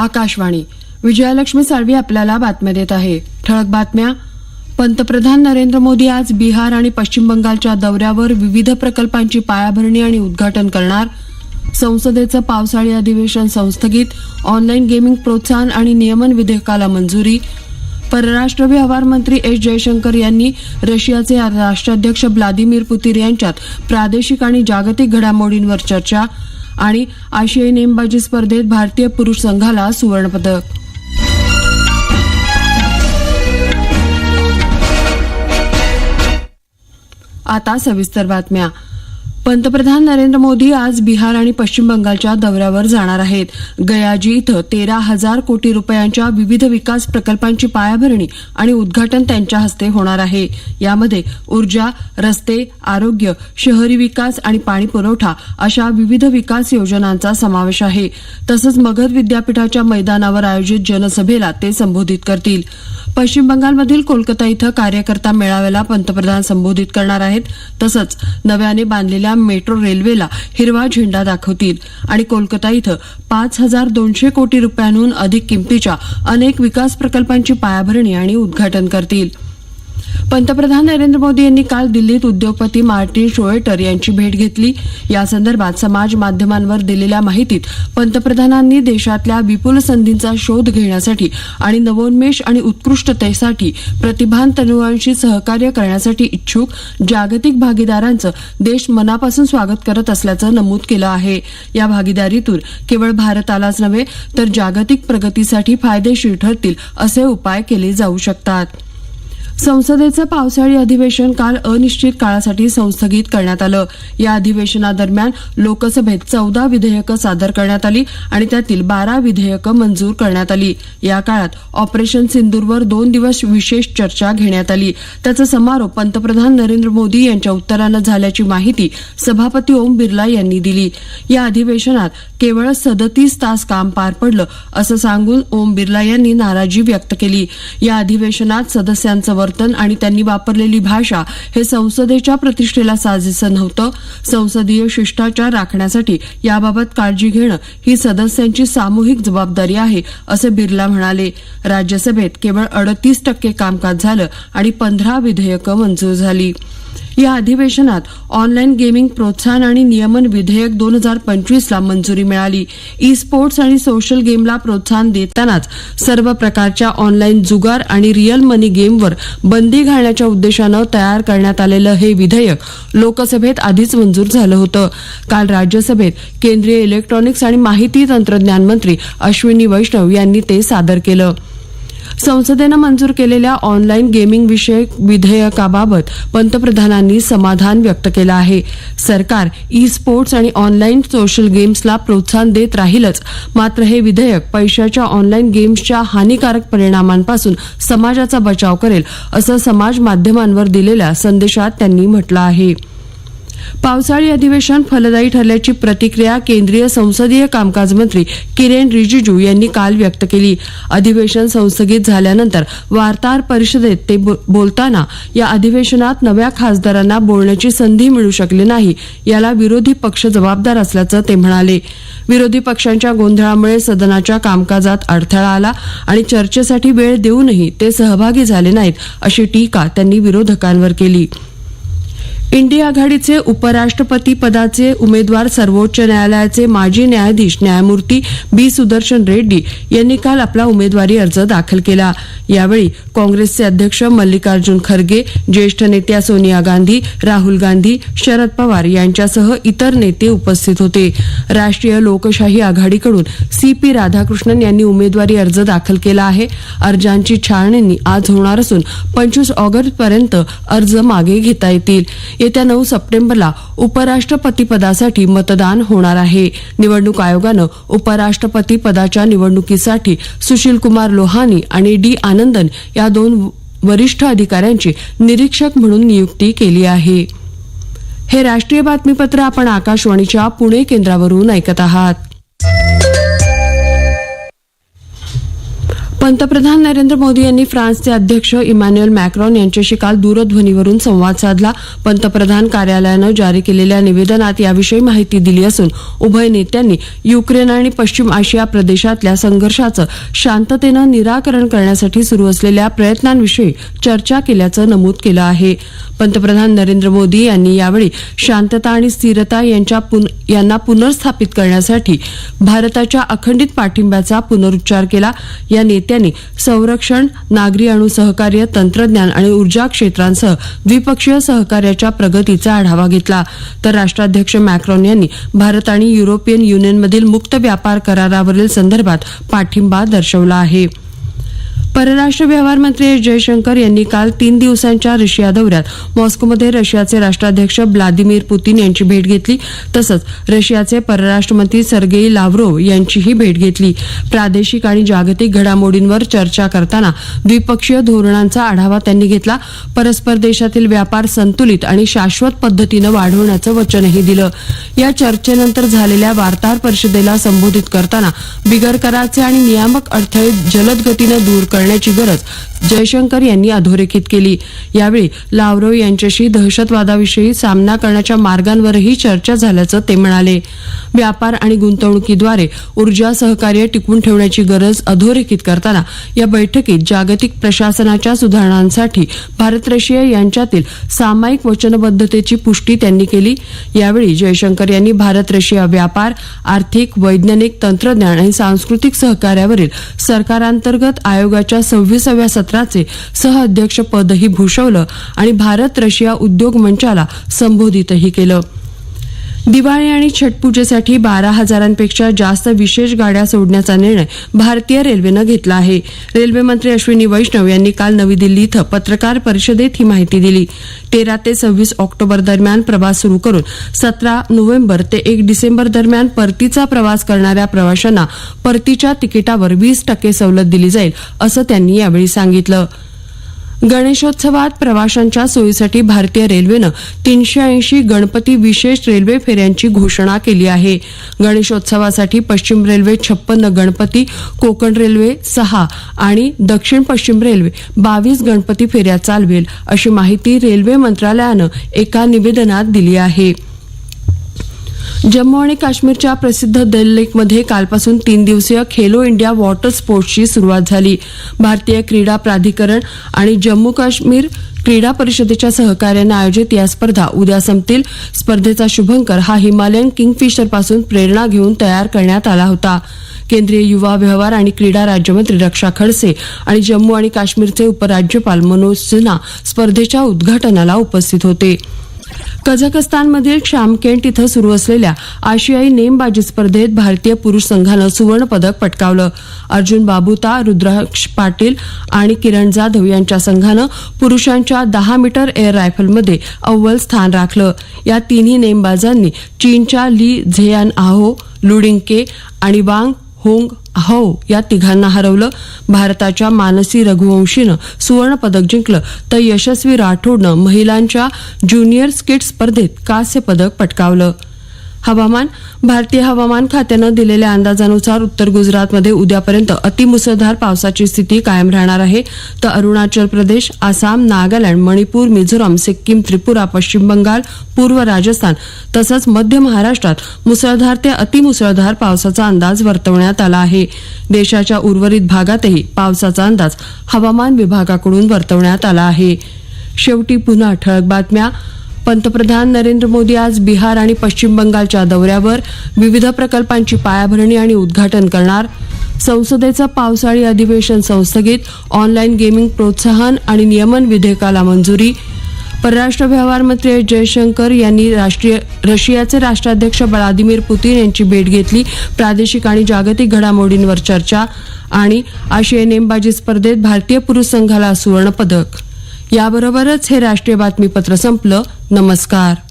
आकाशवाणी. विजयालक्ष्मी साळवी आपल्याला बातम्या देत आहे. ठळक बातम्या. पंतप्रधान नरेंद्र मोदी आज बिहार आणि पश्चिम बंगालच्या दौऱ्यावर विविध प्रकल्पांची पायाभरणी आणि उद्घाटन करणार. संसदेचं पावसाळी अधिवेशन संस्थगित. ऑनलाईन गेमिंग प्रोत्साहन आणि नियमन विधेयकाला मंजुरी. परराष्ट्र व्यवहार मंत्री एस जयशंकर यांनी रशियाचे राष्ट्राध्यक्ष व्लादिमीर पुतीन यांच्यात प्रादेशिक आणि जागतिक घडामोडींवर चर्चा. आणि आशियाई नेमबाजी स्पर्धेत भारतीय पुरुष संघाला सुवर्णपदक आता सविस्तर बातम्या. पंतप्रधान नरेंद्र मोदी आज बिहार आणि पश्चिम बंगालच्या दौऱ्यावर जाणार आहेत. गयाजी इथं तेरा हजार कोटी रुपयांच्या विविध विकास प्रकल्पांची पायाभरणी आणि उद्घाटन त्यांच्या हस्ते होणार आहे. यामध्ये ऊर्जा रस्ते आरोग्य शहरी विकास आणि पाणी पुरवठा अशा विविध विकास योजनांचा समावेश आहे. तसंच मगध विद्यापीठाच्या मैदानावर आयोजित जनसभेला ते संबोधित करतील. पश्चिम बंगालमधील कोलकाता इथं कार्यकर्ता मेळाव्याला पंतप्रधान संबोधित करणार आहेत. तसंच नव्याने बांधलेल्या मेट्रो रेल्वेला हिरवा झेंडा दाखवतील. आणि कोलकाता इथं पाच हजार दोनशे कोटी रुपयांहून अधिक किमतीच्या अनेक विकास प्रकल्पांची पायाभरणी आणि उद्घाटन करतील. पंतप्रधान नरेंद्र मोदी यांनी काल दिल्लीत उद्योगपती मार्टिन शोएटर यांची भेट घेतली. या संदर्भात समाज माध्यमांवर दिलेल्या माहितीत पंतप्रधानांनी देशातल्या विपुल संधींचा शोध घेण्यासाठी आणि नवोन्मेष आणि उत्कृष्टतेसाठी प्रतिभान तरुणांशी सहकार्य करण्यासाठी इच्छुक जागतिक भागीदारांचं देश मनापासून स्वागत करत असल्याचं नमूद केलं आहे. या भागीदारीतून केवळ भारतालाच नव्हे तर जागतिक प्रगतीसाठी फायदेशीर ठरतील असे उपाय केले जाऊ शकतात. संसदेचं पावसाळी अधिवेशन काल अनिश्चित काळासाठी संस्थगित करण्यात आलं. या अधिवेशनादरम्यान लोकसभेत चौदा विधेयकं सादर करण्यात आली आणि त्यातील बारा विधेयकं मंजूर करण्यात आली. या काळात ऑपरेशन सिंदूरवर दोन दिवस विशेष चर्चा घेण्यात आली. त्याचा समारोप पंतप्रधान नरेंद्र मोदी यांच्या उत्तरानं झाल्याची माहिती सभापती ओम बिर्ला यांनी दिली. या अधिवेशनात केवळ सदतीस तास काम पार पडलं असं सांगून ओम बिर्ला यांनी नाराजी व्यक्त केली. या अधिवेशनात सदस्यांचं वर्तन आणि त्यांनी वापरलेली भाषा हे संसदेच्या प्रतिष्ठेला साजेसं नव्हतं. संसदीय शिष्टाचार राखण्यासाठी याबाबत काळजी घेणं ही सदस्यांची सामूहिक जबाबदारी आहे असं बिर्ला म्हणाले. राज्यसभेत केवळ अडतीस टक्के कामकाज झालं आणि पंधरा विधेयकं मंजूर झाली. या अधिवेशनात ऑनलाईन गेमिंग प्रोत्साहन आणि नियमन विधेयक दोन हजार पंचवीसला मंजुरी मिळाली. ई स्पोर्ट्स आणि सोशल गेमला प्रोत्साहन देतानाच सर्व प्रकारच्या ऑनलाईन जुगार आणि रिअल मनी गेमवर बंदी घालण्याच्या उद्देशानं तयार करण्यात आलेलं हे विधेयक लोकसभेत आधीच मंजूर झालं होतं. काल राज्यसभेत केंद्रीय इलेक्ट्रॉनिक्स आणि माहिती तंत्रज्ञान मंत्री अश्विनी वैष्णव यांनी ते सादर केलं. संसदेनं मंजूर केलेल्या ऑनलाईन गेमिंग विषयक विधेयकाबाबत पंतप्रधानांनी समाधान व्यक्त केलं आहे. सरकार ई स्पोर्ट्स आणि ऑनलाईन सोशल गेम्सला प्रोत्साहन देत राहीलच. मात्र हे विधेयक पैशाच्या ऑनलाईन गेम्सच्या हानिकारक परिणामांपासून समाजाचा बचाव करेल असं समाज माध्यमांवर दिलेल्या संदेशात त्यांनी म्हटलं आहे. पावसाळी अधिवेशन फलदायी ठरल्याची प्रतिक्रिया केंद्रीय संसदीय कामकाज मंत्री किरेन रिजिजू यांनी काल व्यक्त केली. अधिवेशन संस्थगित झाल्यानंतर वार्ताहर परिषदेत ते बो- बोलताना या अधिवेशनात नव्या खासदारांना बोलण्याची संधी मिळू शकली नाही याला विरोधी पक्ष जबाबदार असल्याचं ते म्हणाले. विरोधी पक्षांच्या गोंधळामुळे सदनाच्या कामकाजात अडथळा आला आणि चर्चेसाठी वेळ देऊनही ते सहभागी झाले नाहीत अशी टीका त्यांनी विरोधकांवर केली. इंडिया आघाडीचे उपराष्ट्रपती पदाचे उमेदवार सर्वोच्च न्यायालयाचे माजी न्यायाधीश न्यायमूर्ती बी सुदर्शन रेड्डी यांनी काल आपला उमेदवारी अर्ज दाखल केला. यावेळी काँग्रेसचे अध्यक्ष मल्लिकार्जुन खरगे ज्येष्ठ नेत्या सोनिया गांधी राहुल गांधी शरद पवार यांच्यासह इतर नेते उपस्थित होते. राष्ट्रीय लोकशाही आघाडीकडून सी पी राधाकृष्णन यांनी उमेदवारी अर्ज दाखल केला आहे. अर्जांची छाननी आज होणार असून पंचवीस ऑगस्टपर्यंत अर्ज मागे घेता येतील. येत्या नऊ सप्टेंबरला उपराष्ट्रपती पदासाठी मतदान होणार आहे. निवडणूक आयोगानं उपराष्ट्रपती पदाच्या निवडणुकीसाठी सुशील कुमार लोहानी आणि डी आनंदन या दोन वरिष्ठ अधिकाऱ्यांची निरीक्षक म्हणून नियुक्ती केली आहे. हे राष्ट्रीय बातमीपत्र आपण आकाशवाणीच्या पुणे केंद्रावरून ऐकत आहात. पंतप्रधान नरेंद्र मोदी यांनी फ्रान्सचे अध्यक्ष इमॅन्युएल मॅक्रॉन यांच्याशी काल दूरध्वनीवरून संवाद साधला. पंतप्रधान कार्यालयानं जारी केलेल्या निवेदनात याविषयी माहिती दिली असून उभय नेत्यांनी युक्रेन आणि पश्चिम आशिया प्रदेशातल्या संघर्षाचं शांततेनं निराकरण करण्यासाठी सुरू असलेल्या प्रयत्नांविषयी चर्चा केल्याचं नमूद केलं आहे. पंतप्रधान नरेंद्र मोदी यांनी यावेळी शांतता आणि स्थिरता यांच्या पुन- यांना पुनर्स्थापित करण्यासाठी भारताच्या अखंडित पाठिंब्याचा पुनरुच्चार केला. या नेत्यांनी संरक्षण नागरी अणु सहकार्य तंत्रज्ञान आणि ऊर्जा क्षेत्रांसह द्विपक्षीय सहकार्याच्या प्रगतीचा आढावा घेतला. तर राष्ट्राध्यक्ष मॅक्रॉन यांनी भारत आणि युरोपियन युनियनमधील मुक्त व्यापार करारावरील संदर्भात पाठिंबा दर्शवला आहे. परराष्ट्र व्यवहार मंत्री एस जयशंकर यांनी काल तीन दिवसांच्या रशिया दौऱ्यात मॉस्कोमध्ये रशियाचे राष्ट्राध्यक्ष व्लादिमीर पुतीन यांची भेट घेतली. तसंच रशियाचे परराष्ट्र मंत्री सर्गेई लाव्रोव यांचीही भेट घेतली. प्रादेशिक आणि जागतिक घडामोडींवर चर्चा करताना द्विपक्षीय धोरणांचा आढावा त्यांनी घेतला. परस्पर देशातील व्यापार संतुलित आणि शाश्वत पद्धतीनं वाढवण्याचं वचनही दिलं. या चर्चेनंतर झालेल्या वार्ताहर परिषदेला संबोधित करताना बिगर कराचे आणि नियामक अडथळे जलद गतीनं दूर कर करण्याची गरज जयशंकर यांनी अधोरेखित केली. यावेळी लाव्रोव यांच्याशी दहशतवादाविषयी सामना करण्याच्या मार्गांवरही चर्चा झाल्याचं ते म्हणाले. व्यापार आणि गुंतवणुकीद्वारे ऊर्जा सहकार्य टिकवून ठेवण्याची गरज अधोरेखित करताना या बैठकीत जागतिक प्रशासनाच्या सुधारणांसाठी भारत रशिया यांच्यातील सामायिक वचनबद्धतेची पुष्टी त्यांनी केली. यावेळी जयशंकर यांनी भारत रशिया व्यापार आर्थिक वैज्ञानिक तंत्रज्ञान आणि सांस्कृतिक सहकार्यावरील सरकारांतर्गत आयोगाच्या सव्वीसाव्या सत्राचे सहअध्यक्षपदही भूषवलं आणि भारत रशिया उद्योग मंचाला संबोधितही केलं. दिवाळी आणि छटपूजेसाठी बारा हजारांपेक्षा जास्त विशेष गाड्या सोडण्याचा निर्णय भारतीय रेल्वेनं घेतला आहे. रेल्वेमंत्री अश्विनी वैष्णव यांनी काल नवी दिल्ली इथं पत्रकार परिषदेत ही माहिती दिली. तेरा ते सव्वीस ऑक्टोबर दरम्यान प्रवास सुरू करून सतरा नोव्हेंबर ते एक डिसेंबर दरम्यान परतीचा प्रवास करणाऱ्या प्रवाशांना परतीच्या तिकिटावर वीस टक्के सवलत दिली जाईल असं त्यांनी यावेळी सांगितलं. गणेशोत्सवात प्रवाशांच्या सोयीसाठी भारतीय रेल्वेनं तीनशे ऐंशी गणपती विशेष रेल्वे फेऱ्यांची घोषणा केली आहे. गणेशोत्सवासाठी पश्चिम रेल्वे छप्पन्न गणपती कोकण रेल्वे सहा आणि दक्षिण पश्चिम रेल्वे बावीस गणपती फेऱ्या चालवेल अशी माहिती रेल्वे मंत्रालयानं एका निवेदनात दिली आहे. जम्मू आणि काश्मीरच्या प्रसिद्ध दल लेकमध्ये कालपासून तीन दिवसीय खेलो इंडिया वॉटर स्पोर्ट्सची सुरुवात झाली. भारतीय क्रीडा प्राधिकरण आणि जम्मू काश्मीर क्रीडा परिषदेच्या सहकार्यानं आयोजित या स्पर्धा उद्या संपतील. स्पर्धेचा शुभंकर हा हिमालयन किंगफिशरपासून प्रेरणा घेऊन तयार करण्यात आला होता. केंद्रीय युवा व्यवहार आणि क्रीडा राज्यमंत्री रक्षा खडसे आणि जम्मू आणि काश्मीरचे उपराज्यपाल मनोज सिन्हा स्पर्धेच्या उद्घाटनाला उपस्थित होते. कझाकस्तानमधील शामकेंट इथं सुरू असलेल्या आशियाई नेमबाजी स्पर्धेत भारतीय पुरुष संघानं सुवर्ण पदक पटकावलं. अर्जुन बाबुता रुद्राक्ष पाटील आणि किरण जाधव यांच्या संघानं पुरुषांच्या दहा मीटर एअर रायफलमध्ये अव्वल स्थान राखलं. या तिन्ही नेमबाजांनी चीनच्या ली झेयान आहो लुडिंके आणि वांग होंग हो या तिघांना हरवलं. भारताच्या मानसी रघुवंशीनं सुवर्ण पदक जिंकलं. तर यशस्वी राठोडनं महिलांच्या ज्युनियर स्किट स्पर्धेत कांस्य पदक पटकावलं. हवामान भारतीय हवामान खात्यानं दिलेल्या अंदाजानुसार उत्तर गुजरातमध्ये उद्यापर्यंत अतिमुसळधार पावसाची स्थिती कायम राहणार आहे. तर अरुणाचल प्रदेश आसाम नागालँड मणिपूर मिझोराम सिक्कीम त्रिपुरा पश्चिम बंगाल पूर्व राजस्थान तसंच मध्य महाराष्ट्रात मुसळधार ते अतिमुसळधार पावसाचा अंदाज वर्तवण्यात आला आहे. देशाच्या उर्वरित भागातही पावसाचा अंदाज हवामान विभागाकडून वर्तवण्यात आला आहे. शेवटी पुन्हा ठळक बातम्या. पंतप्रधान नरेंद्र मोदी आज बिहार आणि पश्चिम बंगालच्या दौऱ्यावर विविध प्रकल्पांची पायाभरणी आणि उद्घाटन करणार. संसदेचं पावसाळी अधिवेशन संस्थगित ऑनलाईन गेमिंग प्रोत्साहन आणि नियमन विधेयकाला मंजुरी. परराष्ट्र व्यवहार मंत्री एस जयशंकर यांनी राष्ट्रीय रशियाचे राष्ट्राध्यक्ष व्लादिमीर पुतीन यांची भेट घेतली. प्रादेशिक आणि जागतिक घडामोडींवर चर्चा आणि आशियाई नेमबाजी स्पर्धेत भारतीय पुरुष संघाला सुवर्णपदक याबरोबरच हे राष्ट्रीय बातमीपत्र संपलं. नमस्कार.